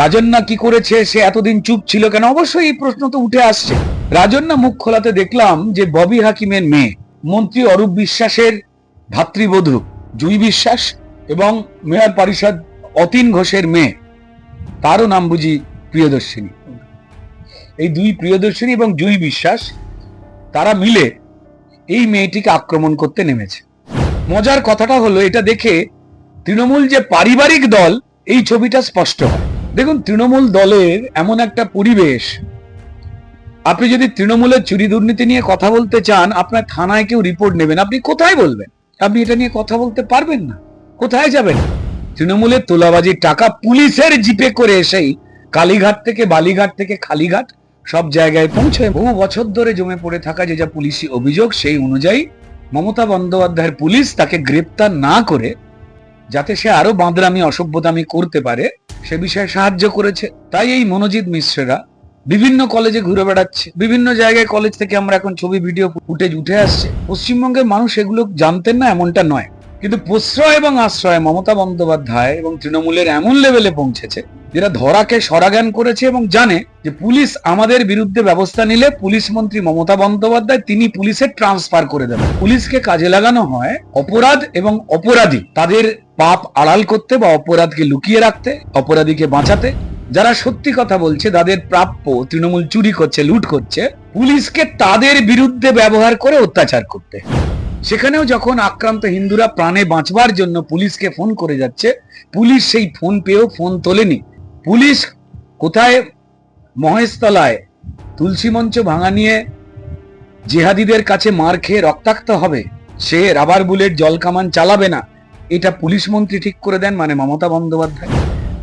রাজন্যা কি করেছে? সে এতদিন চুপ ছিল কেন? অবশ্যই এই প্রশ্ন তো উঠে আসছে। রাজন্যা মুখ খোলাতে দেখলাম যে ববি হাকিমের মেয়ে, মন্ত্রী অরূপ বিশ্বাসের ভাতৃবধূ, জুই বিশ্বাস এবং মেয়র পরিষদ অতীন ঘোষের মেয়ে। তারও নাম বুঝি প্রিয়দর্শিনী। এই দুই প্রিয়দর্শিনী এবং জুই বিশ্বাস, তারা মিলে এই মেয়েটিকে আক্রমণ করতে নেমেছে। মজার কথাটা হলো, এটা দেখে তৃণমূল যে পারিবারিক দল, এই ছবিটা স্পষ্ট হয়। দেখুন, তৃণমূল দলের এমন একটা পরিবেশ। আপনি যদি তৃণমূলের চুরি দুর্নীতি নিয়ে কথা বলতে চান, আপনার থানায় কেউ রিপোর্ট নেবেন। আপনি কোথায় বলবেন? আপনি এটা নিয়ে কথা বলতে পারবেন না। কোথায় যাবেন? তৃণমূলের তোলাবাজির টাকা পুলিশের জিপে করে এসেই কালীঘাট থেকে বালিঘাট থেকে খালিঘাট সব জায়গায় পৌঁছে বহু বছর ধরে জমে পড়ে থাকা যে যা পুলিশি অভিযোগ, সেই অনুযায়ী মমতা বন্দ্যোপাধ্যায়ের পুলিশ তাকে গ্রেপ্তার না করে, যাতে সে আরও বাঁদরামি, অসভ্যতামি করতে পারে সে বিষয়ে সাহায্য করেছে। তাই এই মনোজিৎ মিশ্ররা বিভিন্ন কলেজে ঘুরে বেড়াচ্ছে। বিভিন্ন জায়গায় কলেজ থেকে আমরা এখন ছবি ভিডিও ফুটেজ উঠে আসছে। পশ্চিমবঙ্গের মানুষ এগুলো জানতেন না, এমনটা নয়। কিন্তু প্রশ্রয় এবং আশ্রয় মমতা বন্দ্যোপাধ্যায় এবং তৃণমূলের এমন লেভেলে পৌঁছেছে, যেটা ধরাকে সরাজ্ঞান করেছে এবং জানে যে পুলিশ আমাদের বিরুদ্ধে ব্যবস্থা নিলে পুলিশ মন্ত্রী মমতা বন্দ্যোপাধ্যায়, তিনি পুলিশের ট্রান্সফার করে দেবেন। পুলিশকে কাজে লাগানো হয় অপরাধ এবং অপরাধী। তাদের পাপ আড়াল করতে বা অপরাধকে লুকিয়ে রাখতে, অপরাধীকে বাঁচাতে, যারা সত্যি কথা বলছে, তাদের প্রাপ্য তৃণমূল চুরি করছে, লুট করছে, পুলিশকে তাদের বিরুদ্ধে ব্যবহার করে অত্যাচার করতে। সেখানেও যখন আক্রান্ত হিন্দুরা প্রাণে বাঁচবার জন্য পুলিশকে ফোন করে যাচ্ছে, পুলিশ সেই ফোন পেয়েও ফোন তোলেনি। পুলিশ কোথায়? মহেশতলায়। তুলসী মঞ্চ ভাঙা নিয়ে জেহাদিদের কাছে মার খেয়ে রক্তাক্ত হবে। সে রাবার বুলেট জল কামান চালাবে না। এটা পুলিশ মন্ত্রী ঠিক করে দেন মানে মমতা বন্দ্যোপাধ্যায়।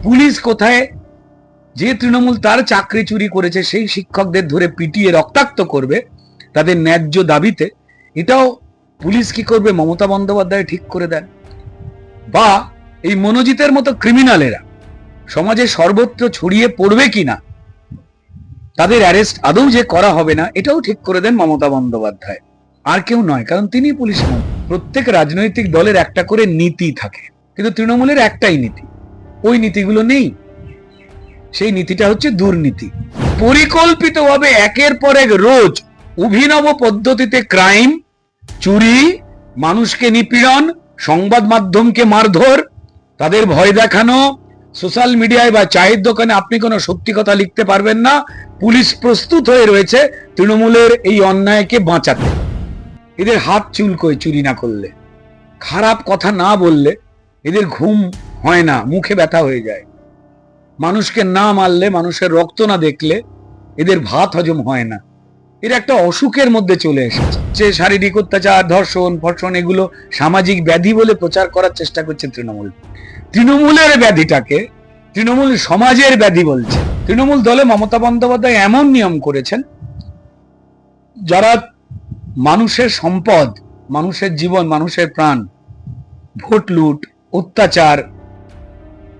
পুলিশ কোথায়? যে তৃণমূল তার চাকরি চুরি করেছে, সেই শিক্ষকদের ধরে পিটিয়ে রক্তাক্ত করবে তাদের ন্যায্য দাবিতে। এটাও পুলিশ কি করবে? মমতা বন্দ্যোপাধ্যায় ঠিক করে দেন। বা এই মনোজিতের মতো ক্রিমিনালেরা সমাজে সর্বত্র ছড়িয়ে পড়বে কিনা, তাদের অ্যারেস্ট আদৌ যে করা হবে না, এটাও ঠিক করে দেন মমতা বন্দ্যোপাধ্যায়। আর কেউ নয়, কারণ তিনি পুলিশ মন্ত্রী। প্রত্যেক রাজনৈতিক দলের একটা করে নীতি থাকে। কিন্তু তৃণমূলের একটাই নীতি। ওই নীতিগুলো নেই। সেই নীতিটা হচ্ছে দুর্নীতি। পরিকল্পিতভাবে একের পর এক রোজ অভিনব পদ্ধতিতে ক্রাইম, চুরি, মানুষকে নিপীড়ন, সংবাদ মাধ্যমকে মারধর, তাদের ভয় দেখানো, সোশ্যাল মিডিয়ায় বা চায়ের দোকানে আপনি কোনো সত্যি কথা লিখতে পারবেন না, পুলিশ প্রস্তুত হয়ে রয়েছে তৃণমূলের এই অন্যায়কে বাঁচাতে। এদের হাত চুলকোয় চুরি না করলে? খারাপ কথা না বললে এদের ঘুম হয় না, মুখে ব্যথা হয়ে যায়। মানুষকে না মারলে, মানুষের রক্ত না দেখলে এদের ভাত হজম হয় না। এর একটা অসুখের মধ্যে চলে এসেছে। যে শারীরিক অত্যাচার, ধর্ষণ, ফর্ষণ, এগুলো সামাজিক ব্যাধি বলে প্রচার করার চেষ্টা করছে তৃণমূল। তৃণমূলের ব্যাধিটাকে তৃণমূল সমাজের ব্যাধি বলছে। তৃণমূল দলে মমতা বন্দ্যোপাধ্যায় এমন নিয়ম করেছেন, যারা মানুষের সম্পদ, মানুষের জীবন, মানুষের প্রাণ, ভোট লুট, অত্যাচার,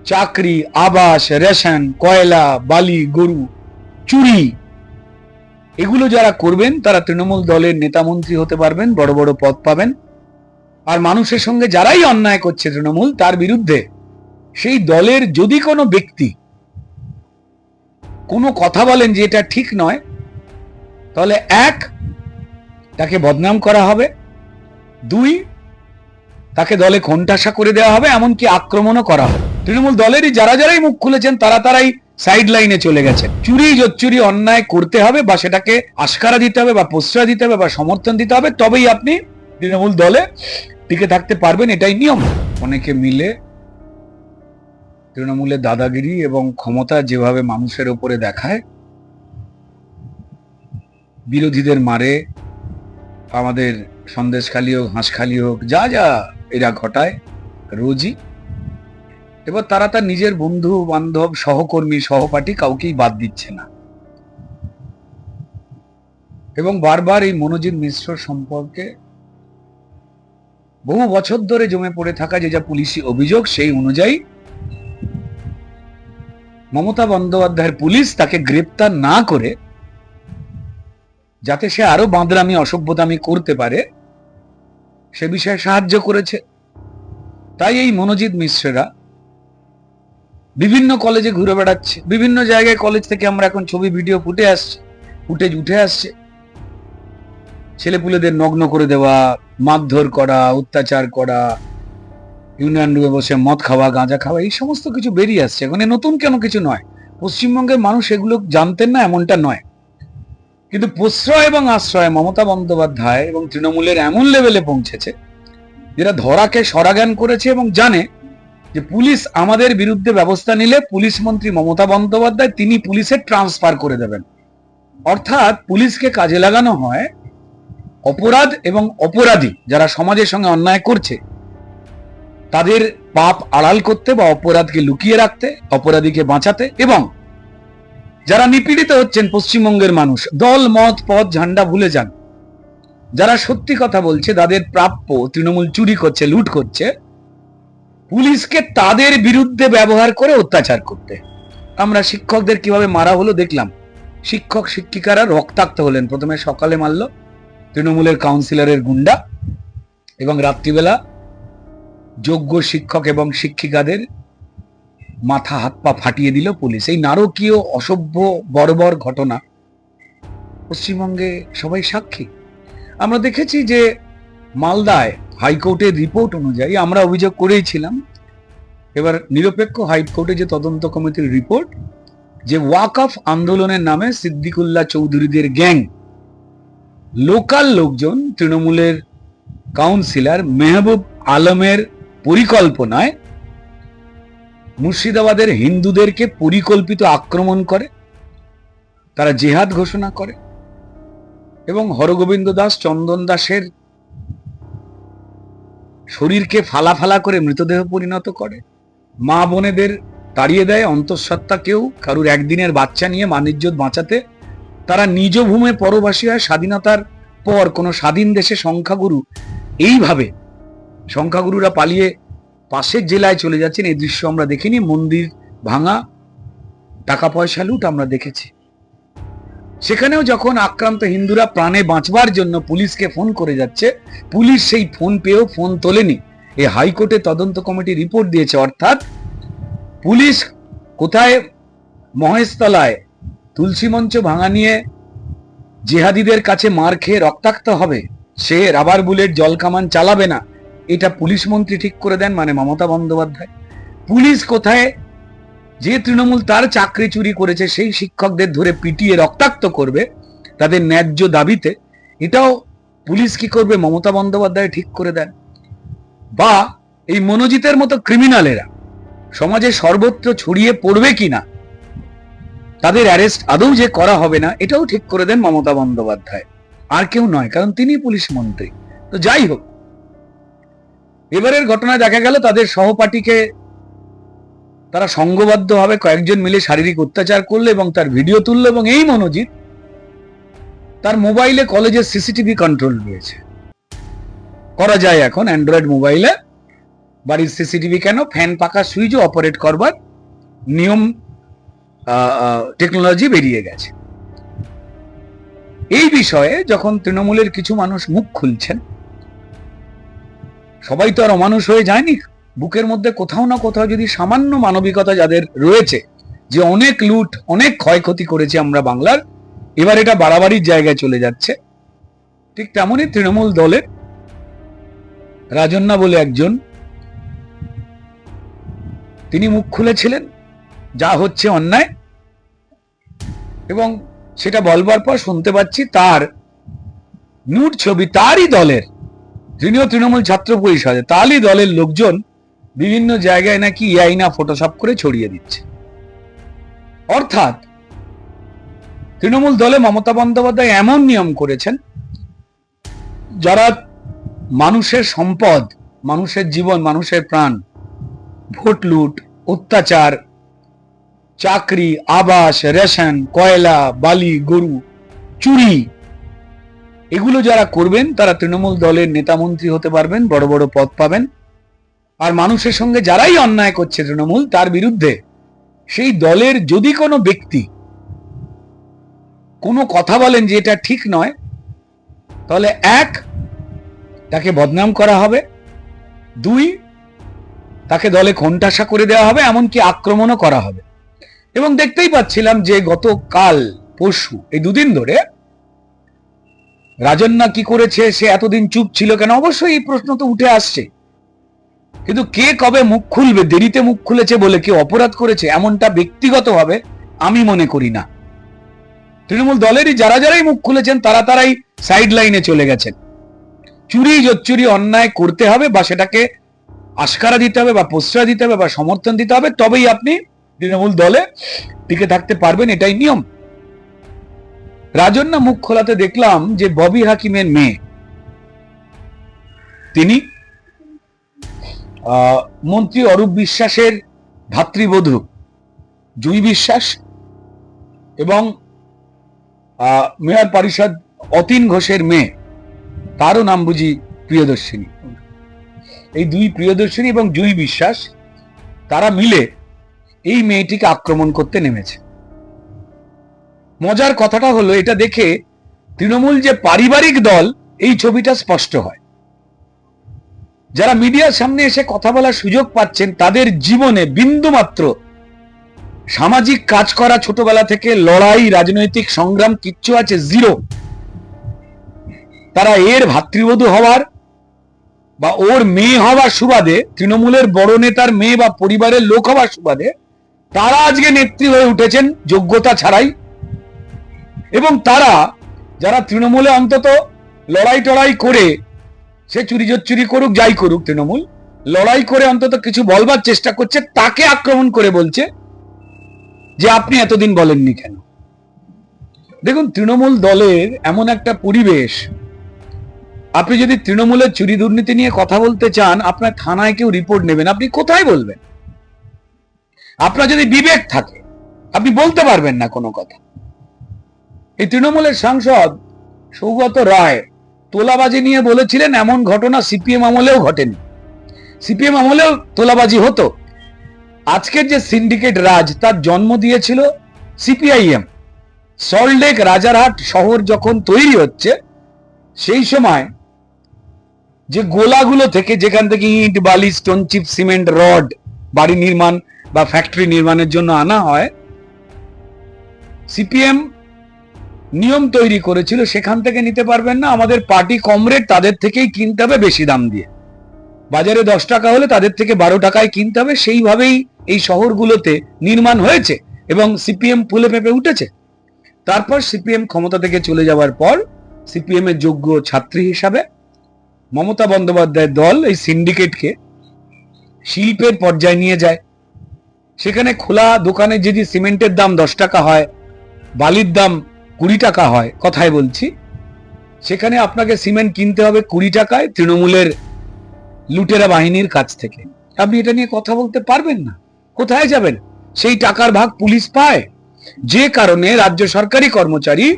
চাকরি, আবাস, রেশন, কয়লা, বালি, গরু, চুরি, এগুলো যারা করবেন, তারা তৃণমূল দলের নেতামন্ত্রী হতে পারবেন, বড় বড় পদ পাবেন। আর মানুষের সঙ্গে যারাই অন্যায় করছে তৃণমূল, তার বিরুদ্ধে সেই দলের যদি কোনো ব্যক্তি কোনো কথা বলেন যে এটা ঠিক নয়, তাহলে এক তাকে বদনাম করা হবে। দুই, তাকে দলে খন্টাসা করে দেওয়া হবে, এমনকি আক্রমণও করা হবে। তৃণমূল দলেরই যারা যারাই মুখ খুলেছেন, তারা তারাই সাইড লাইনে চলে গেছে। চুরি জোচ্চুরি অন্যায় করতে হবে বা সেটাকে আস্কারা দিতে হবে বা প্রশ্রয় দিতে হবে বা সমর্থন দিতে হবে, তবেই আপনি তৃণমূল দলে টিকে থাকতে পারবেন, এটাই নিয়ম। অনেকে মিলে তৃণমূলের দাদাগিরি এবং ক্ষমতা যেভাবে মানুষের উপরে দেখায়, বিরোধীদের মারে আমাদের সন্দেশখালি হোক হাঁসখালি হোক, যা যা এরা ঘটায়, রোজই। এবার তারা তার নিজের বন্ধু, বান্ধব, সহকর্মী, সহপাঠী কাউকেই বাদ দিচ্ছে না। এবং বারবার এই মনোজিৎ মিশ্র সম্পর্কে বহু বছর ধরে জমে পড়ে থাকা যে যা পুলিশি অভিযোগ, সেই অনুযায়ী মমতা বন্দ্যোপাধ্যায়ের পুলিশ তাকে গ্রেপ্তার না করে যাতে সে আরও বাঁদরামি, অসভ্যতামি করতে পারে, সে বিষয়ে সাহায্য করেছে। তাই এই মনোজিৎ মিশ্ররা বিভিন্ন কলেজে ঘুরে বেড়াচ্ছে। বিভিন্ন জায়গায় কলেজ থেকে আমরা এখন ছবি ভিডিও ফুটে আসছে। ফুটেজ উঠে আসছে। ছেলেপুলেদের নগ্ন করে দেওয়া, মারধর করা, অত্যাচার করা ইউনিয়ন রুমে বসে মদ খাওয়া, গাঁজা খাওয়া, এই সমস্ত কিছু বেরিয়ে আসছে। এখন নতুন কেন কিছু নয়? পশ্চিমবঙ্গের মানুষ এগুলো জানতেন না, এমনটা নয়। কিন্তু প্রশ্রয় এবং আশ্রয়, মমতা বন্দ্যোপাধ্যায় এবং তৃণমূলের এমন লেভেলে পৌঁছেছে, যেটা ধরাকে সরাজ্ঞান করেছে এবং জানে যে পুলিশ আমাদের বিরুদ্ধে ব্যবস্থা নিলে পুলিশ মন্ত্রী মমতা বন্দ্যোপাধ্যায়, তিনি পুলিশের ট্রান্সফার করে দেবেন। অর্থাৎ পুলিশকে কাজে লাগানো হয় অপরাধ এবং অপরাধী যারা সমাজের সঙ্গে অন্যায় করছে, তাদের পাপ আড়াল করতে বা অপরাধকে লুকিয়ে রাখতে, অপরাধীকে বাঁচাতে এবং যারা নিপীড়িত হচ্ছেন পশ্চিমবঙ্গের মানুষ, দল, মত, পথ, ঝান্ডা ভুলে যান। যারা সত্যি কথা বলছে, তাদের প্রাপ্য তৃণমূল চুরি করছে, লুট করছে, পুলিশকে তাদের বিরুদ্ধে ব্যবহার করে অত্যাচার করতে। আমরা শিক্ষকদের কীভাবে মারা হলো দেখলাম। শিক্ষক, শিক্ষিকারা রক্তাক্ত হলেন। প্রথমে সকালে মারলো তৃণমূলের কাউন্সিলরের গুন্ডা এবং রাত্রিবেলা যোগ্য শিক্ষক এবং শিক্ষিকাদের মাথা, হাত, পা ফাটিয়ে দিল পুলিশ। এই নারকীয় অসভ্য, বর্বর ঘটনা পশ্চিমবঙ্গে সবাই সাক্ষী। আমরা দেখেছি যে মালদায় হাইকোর্টের রিপোর্ট অনুযায়ী আমরা অভিযোগ করেইছিলাম, এবার নিরপেক্ষ হাইকোর্টে যে তদন্ত কমিটির রিপোর্ট, যে ওয়াকফ আন্দোলনের নামে সিদ্দিকুল্লাহ চৌধুরীদের গ্যাং, লোকাল লোকজন, তৃণমূলের কাউন্সিলর মেহবুব আলমের পরিকল্পনায় মুর্শিদাবাদের হিন্দুদেরকে পরিকল্পিত আক্রমণ করে, তারা জেহাদ ঘোষণা করে এবং হরগোবিন্দ দাস চন্দন দাসের শরীরকে ফালা ফালা করে মৃতদেহ পরিণত করে। মা বোনেদের তাড়িয়ে দেয় অন্তঃসত্ত্বা কেউ কারুর একদিনের বাচ্চা নিয়ে মানিজ্যত বাঁচাতে। তারা নিজ ভূমে পরবাসী হয়, স্বাধীনতার পর কোনো স্বাধীন দেশে সংখ্যাগুরু। এইভাবে সংখ্যাগুরুরা পালিয়ে পাশের জেলায় চলে যাচ্ছেন, এই দৃশ্য আমরা দেখিনি, মন্দির ভাঙা, টাকা পয়সা লুট আমরা দেখেছি। সেখানেও যখন আক্রান্ত হিন্দুরা প্রাণে বাঁচবার জন্য পুলিশকে ফোন করে যাচ্ছে, পুলিশ সেই ফোন পেয়েও ফোন তোলেনি। এই হাইকোর্টে তদন্ত কমিটি রিপোর্ট দিয়েছে, অর্থাৎ পুলিশ কোথায় মহেশতলায় তুলসী মঞ্চ ভাঙা নিয়ে জেহাদিদের কাছে মার খেয়ে রক্তাক্ত হবে, সে রাবার বুলেট জল কামান চালাবে না। এটা পুলিশ মন্ত্রী ঠিক করে দেন মানে মমতা বন্দ্যোপাধ্যায়। পুলিশ কোথায়? যে তৃণমূল তার চাকরি চুরি করেছে, সেই শিক্ষকদের ধরে পিটিয়ে রক্তাক্ত করবে তাদের ন্যায্য দাবিতে। এটাও পুলিশ কি করবে? মমতা বন্দ্যোপাধ্যায় ঠিক করে দেন। বা এই মনোজিতের মতো ক্রিমিনালেরা সমাজে সর্বত্র ছড়িয়ে পড়বে কিনা, তাদের অ্যারেস্ট আদৌ যে করা হবে না, এটাও ঠিক করে দেন মমতা বন্দ্যোপাধ্যায়। আর কেউ নয়, কারণ তিনি পুলিশ মন্ত্রী। তো যাই হোক এবারের ঘটনায় দেখা গেল, তাদের সহপাঠীকে তারা সংঘবদ্ধভাবে কয়েকজন মিলে শারীরিক অত্যাচার করল এবং তার ভিডিও তুললো এবং এই মনোজিৎ তার মোবাইলে কলেজের সিসিটিভি কন্ট্রোল রয়েছে। করা যায় এখন অ্যান্ড্রয়েড মোবাইলে। বাড়ির সিসিটিভি কেন? ফ্যান পাকা, সুইচও অপারেট করবার নিয়ম টেকনোলজি বেরিয়ে গেছে। এই বিষয়ে যখন তৃণমূলের কিছু মানুষ মুখ খুলছেন সবাই তো আর অমানুষ হয়ে যায়নি। বুকের মধ্যে কোথাও না কোথাও যদি সামান্য মানবিকতা যাদের রয়েছে, যে অনেক লুট, অনেক ক্ষয়ক্ষতি করেছে আমরা বাংলার, এবার এটা বাড়াবাড়ির জায়গায় চলে যাচ্ছে। ঠিক তেমনই তৃণমূল দলের, রাজন্না বলে একজন, তিনি মুখ খুলেছিলেন, যা হচ্ছে অন্যায়। এবং সেটা বলবার পর শুনতে পাচ্ছি তার নুট ছবি তারই দলের তিনিও তৃণমূল ছাত্র পরিষদে তারই দলের লোকজন বিভিন্ন জায়গায় নাকি ইয়াই না ফটোশপ করে ছড়িয়ে দিচ্ছে। অর্থাৎ তৃণমূল দলে মমতা বন্দ্যোপাধ্যায় এমন নিয়ম করেছেন, যারা মানুষের সম্পদ, মানুষের জীবন, মানুষের প্রাণ, ভোট লুট, অত্যাচার, চাকরি, আবাস, রেশন, কয়লা, বালি, গরু, চুরি এগুলো যারা করবেন, তারা তৃণমূল দলের নেতামন্ত্রী হতে পারবেন, বড় বড় পদ পাবেন। আর মানুষের সঙ্গে যারাই অন্যায় করছে তৃণমূল, তার বিরুদ্ধে সেই দলের যদি কোনো ব্যক্তি কোনো কথা বলেন যে এটা ঠিক নয়, তাহলে এক, তাকে বদনাম করা হবে। দুই, তাকে দলে কোণঠাসা করে দেওয়া হবে, এমনকি আক্রমণও করা হবে। এবং দেখতেই পাচ্ছিলাম যে গতকাল, পরশু, এই দুদিন ধরে রাজন্যা কি করেছে? সে এতদিন চুপ ছিল কেন? অবশ্যই এই প্রশ্ন তো উঠে আসছে। কিন্তু কে কবে মুখ খুলবে? দেরিতে মুখ খুলেছে বলে কে অপরাধ করেছে? এমনটা ব্যক্তিগতভাবে আমি মনে করি না। তৃণমূল দলেরই যারা যারাই মুখ খুলেছেন, তারা তারাই সাইড লাইনে চলে গেছেন। চুরি জোচ্চুরি অন্যায় করতে হবে বা সেটাকে আস্কারা দিতে হবে বা প্রশ্রয় দিতে হবে বা সমর্থন দিতে হবে, তবেই আপনি তৃণমূল দলে টিকে থাকতে পারবেন। এটাই নিয়ম। রাজন্যা মুখ খোলাতে দেখলাম যে ববি হাকিমের মেয়ে। তিনি মন্ত্রী অরূপ বিশ্বাসের ভাতৃবধূ, জুই বিশ্বাস এবং মেয়র পরিষদ অতীন ঘোষের মেয়ে। তারও নাম বুঝি প্রিয়দর্শিনী। এই দুই প্রিয়দর্শিনী এবং জুই বিশ্বাস, তারা মিলে এই মেয়েটিকে আক্রমণ করতে নেমেছে। মজার কথাটা হলো, এটা দেখে তৃণমূল যে পারিবারিক দল, এই ছবিটা স্পষ্ট হয়। যারা মিডিয়ার সামনে এসে কথা বলার সুযোগ পাচ্ছেন, তাদের জীবনে বিন্দুমাত্র সামাজিক কাজ করা ছোটবেলা থেকে লড়াই, রাজনৈতিক সংগ্রাম, কিচ্ছু আছে জিরো তারা এর ভাতৃবধূ হওয়ার বা ওর মেয়ে হওয়ার সুবাদে, তৃণমূলের বড় নেতার মেয়ে বা পরিবারের লোক হওয়ার সুবাদে, তারা আজকে নেত্রী হয়ে উঠেছেন, যোগ্যতা ছাড়াই এবং তারা, যারা তৃণমূলে অন্তত লড়াই টড়াই করে, সে চুরি চুরি করুক, যাই করুক তৃণমূল, লড়াই করে অন্তত কিছু বলবার চেষ্টা করছে, তাকে আক্রমণ করে বলছে যে আপনি এতদিন বলেননি কেন? দেখুন, তৃণমূল দলের এমন একটা পরিবেশ, আপনি যদি তৃণমূলের চুরি দুর্নীতি নিয়ে কথা বলতে চান, আপনার থানায় কেউ রিপোর্ট নেবেন, আপনি কোথায় বলবেন? আপনার যদি বিবেক থাকে, আপনি বলতে পারবেন না কোনো কথা। এই তৃণমূলের সাংসদ সৌগত রায় তোলাবাজি নিয়ে বলেছিলেন, এমন ঘটনা সিপিএম আমলেও ঘটেনি। সিপিএম আমলেও তোলাবাজি হতো। আজকের যে সিন্ডিকেট রাজ, তার জন্ম দিয়েছিল সিপিআইএম। সল্টলেক রাজারহাট শহর যখন তৈরি হচ্ছে, সেই সময় যে গোলাগুলো থেকে, যেখান থেকে ইট, বালি, স্টোন, চিপ, সিমেন্ট, রড, বাড়ি নির্মাণ বা ফ্যাক্টরি নির্মাণের জন্য আনা হয়, সিপিএম নিয়ম তৈরি করেছিল, সেখান থেকে নিতে পারবেন না। আমাদের পার্টি কমরেড, তাদের থেকেই কিনতে হবে বেশি দাম দিয়ে। বাজারে দশ টাকা হলে তাদের থেকে বারো টাকায় কিনতে হবে। সেইভাবেই এই শহরগুলোতে নির্মাণ হয়েছে এবং সিপিএম ফুলে পেঁপে উঠেছে। তারপর সিপিএম ক্ষমতা থেকে চলে যাওয়ার পর সিপিএম এর যোগ্য ছাত্রী হিসাবে মমতা বন্দ্যোপাধ্যায়ের দল এই সিন্ডিকেটকে শিল্পের পর্যায়ে নিয়ে যায়। সেখানে খোলা দোকানে যদি সিমেন্টের দাম দশ টাকা হয়, বালির দাম কুড়ি টাকা হয় কথায় বলছি। সেখানে আপনাকে সিমেন্ট কিনতে হবে কুড়ি টাকায় তৃণমূলের লুটেরা বাহিনীর কাছ থেকে। আপনি এটা নিয়ে কথা বলতে পারবেন না। কোথায় যাবেন? সেই টাকার ভাগ পুলিশ পায়। যে কারণে রাজ্য সরকারি কর্মচারী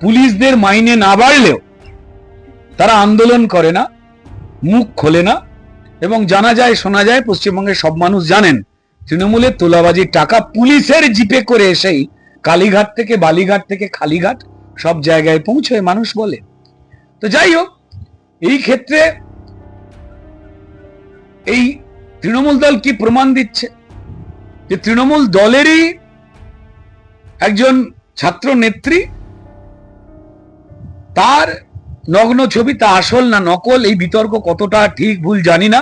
পুলিশদের মাইনে না বাড়লেও তারা আন্দোলন করে না, মুখ খোলে না এবং জানা যায়, শোনা যায়, পশ্চিমবঙ্গের সব মানুষ জানেন, তৃণমূলের তোলাবাজির টাকা পুলিশের জিপে করে এসেই কালীঘাট থেকে বালিঘাট থেকে খালিঘাট সব জায়গায় পৌঁছয় মানুষ বলে। তো যাই হোক, এই ক্ষেত্রে এই তৃণমূল দল কি প্রমাণ দিচ্ছে? যে তৃণমূল দলেরই একজন ছাত্র নেত্রী তার নগ্ন ছবি, তা আসল না নকল, এই বিতর্ক কতটা ঠিক ভুল জানি না।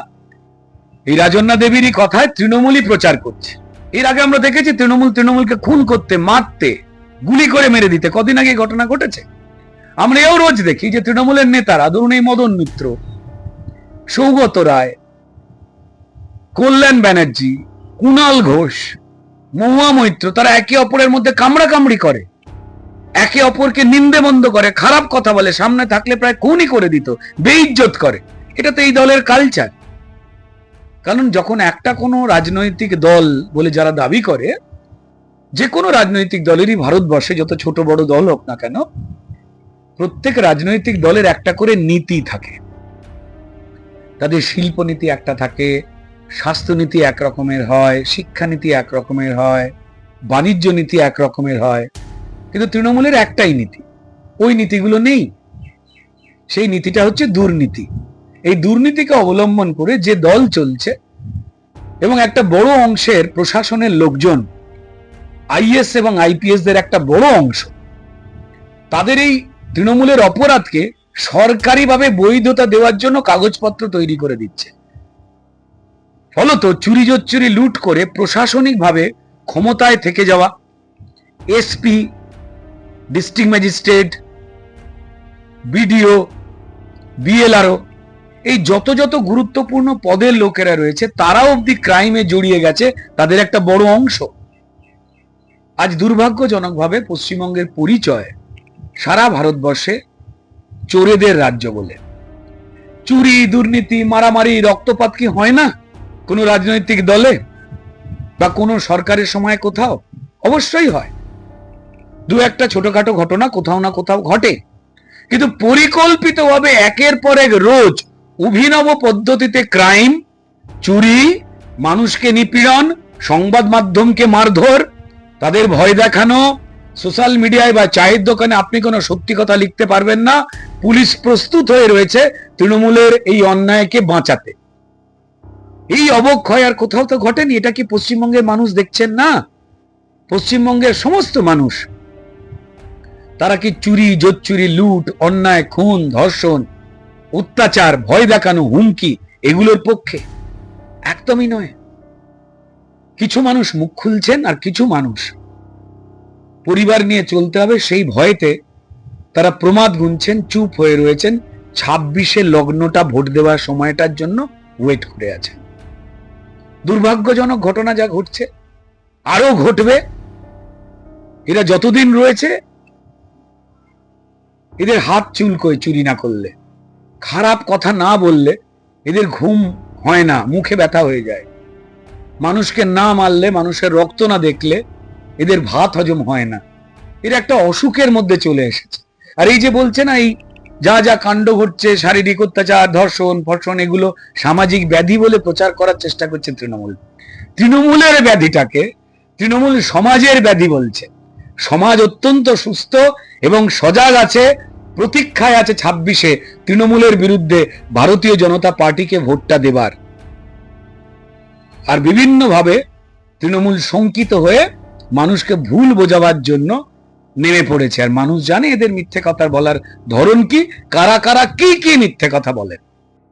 এই রাজন্যা দেবীরই কথায় তৃণমূলই প্রচার করছে। এর আগে আমরা দেখেছি তৃণমূল তৃণমূলকে খুন করতে, মারতে, গুলি করে মেরে দিতে। কদিন আগে ঘটনা ঘটেছে। আমরা এও রোজ দেখি যে তৃণমূলের নেতারা, ধরুন এই মদন মিত্র, সৌগত রায়, কল্যাণ ব্যানার্জি, কুণাল ঘোষ, মহুয়া মৈত্র, তারা একে অপরের মধ্যে কামড়া কামড়ি করে। একে অপরকে নিন্দে মন্দ করে, খারাপ কথা বলে, সামনে থাকলে প্রায় খুনই করে দিত, বেইজ্জত করে। এটা তো এই দলের কালচার কারণ যখন একটা কোনো রাজনৈতিক দল বলে যারা দাবি করে, যে কোনো রাজনৈতিক দলেরই ভারতবর্ষে যত ছোট বড় দল হোক না কেন, প্রত্যেক রাজনৈতিক দলের একটা করে নীতি থাকে। তাদের শিল্পনীতি একটা থাকে, স্বাস্থ্যনীতি এক রকমের হয়, শিক্ষানীতি এক রকমের হয়, বাণিজ্য নীতি এক রকমের হয়, কিন্তু তৃণমূলের একটাই নীতি। ওই নীতিগুলো নেই। সেই নীতিটা হচ্ছে দুর্নীতি। এই দুর্নীতিকে অবলম্বন করে যে দল চলছে এবং একটা বড় অংশের প্রশাসনের লোকজন, আইএস এবং আইপিএস দের একটা বড় অংশ, তাদের এই তৃণমূলের অপরাধকে সরকারিভাবে বৈধতা দেওয়ার জন্য কাগজপত্র তৈরি করে দিচ্ছে। ফলত চুরি জোচ্চুরি লুট করে প্রশাসনিকভাবে ক্ষমতায় থেকে যাওয়া SP, district magistrate, BDO, BLRO এই যত যত গুরুত্বপূর্ণ পদের লোকেরা রয়েছে তারা অবধি ক্রাইমে জড়িয়ে গেছে, তাদের একটা বড় অংশ। আজ দুর্ভাগ্যজনকভাবে পশ্চিমবঙ্গের পরিচয় সারা ভারতবর্ষে চোরেদের রাজ্য বলে। চুরি, দুর্নীতি, মারামারি, রক্তপাত কি হয় না কোনো রাজনৈতিক দলে বা কোনো সরকারের সময় কোথাও? অবশ্যই হয়। দু একটা ছোটখাটো ঘটনা কোথাও না কোথাও ঘটে। কিন্তু পরিকল্পিতভাবে একের পর এক রোজ অভিনব পদ্ধতিতে ক্রাইম, চুরি, মানুষকে নিপীড়ন, সংবাদ মাধ্যমকে মারধর, তাদের ভয় দেখানো, সোশ্যাল মিডিয়ায় বা চায়ের দোকানে আপনি কোনো সত্যি কথা লিখতে পারবেন না, পুলিশ প্রস্তুত হয়ে রয়েছে তৃণমূলের এই অন্যায়কে বাঁচাতে। এই অবক্ষয় আর কোথাও তো ঘটেনি, এটা কি পশ্চিমবঙ্গের মানুষ দেখছেন না? পশ্চিমবঙ্গের সমস্ত মানুষ, তারা কি চুরি, জোচ্চুরি, লুট, অন্যায়, খুন, ধর্ষণ অত্যাচার, ভয় দেখানো, হুমকি, এগুলোর পক্ষে একদমই নয়। কিছু মানুষ মুখ খুলছেন আর কিছু মানুষ পরিবার নিয়ে চলতে হবে, সেই ভয়েতে তারা প্রমাদ গুনছেন, চুপ হয়ে রয়েছেন। ছাব্বিশে লগ্নটা ভোট দেওয়ার সময়টার জন্য ওয়েট করে আছেন। দুর্ভাগ্যজনক ঘটনা যা ঘটছে আরও ঘটবে। এরা যতদিন রয়েছে, এদের হাত চুলকোয়, চুরি না করলে। খারাপ কথা না বললে এদের ঘুম হয় না, মুখে ব্যথা হয়ে যায়। মানুষকে না মারলে, মানুষের রক্ত না দেখলে এদের ভাত হজম হয় না। এরা একটা অসুখের মধ্যে চলে এসেছে। আর এই যে বলছে না এই যা যা কাণ্ড ঘটছে, শারীরিক অত্যাচার, ধর্ষণ, ফর্ষণ, এগুলো সামাজিক ব্যাধি বলে প্রচার করার চেষ্টা করছে তৃণমূল। তৃণমূলের ব্যাধিটাকে তৃণমূল সমাজের ব্যাধি বলছে। সমাজ অত্যন্ত সুস্থ এবং সজাগ আছে প্রতীক্ষায় আছে ছাব্বিশে তৃণমূলের বিরুদ্ধে ভারতীয় জনতা পার্টিকে ভোটটা দেবার। আর বিভিন্নভাবে তৃণমূল শঙ্কিত হয়ে মানুষকে ভুল বোঝাবার জন্য নেমে পড়েছে। আর মানুষ জানে এদের মিথ্যে কথা বলার ধরন কি? কারা কারা কি কি মিথ্যে কথা বলেন?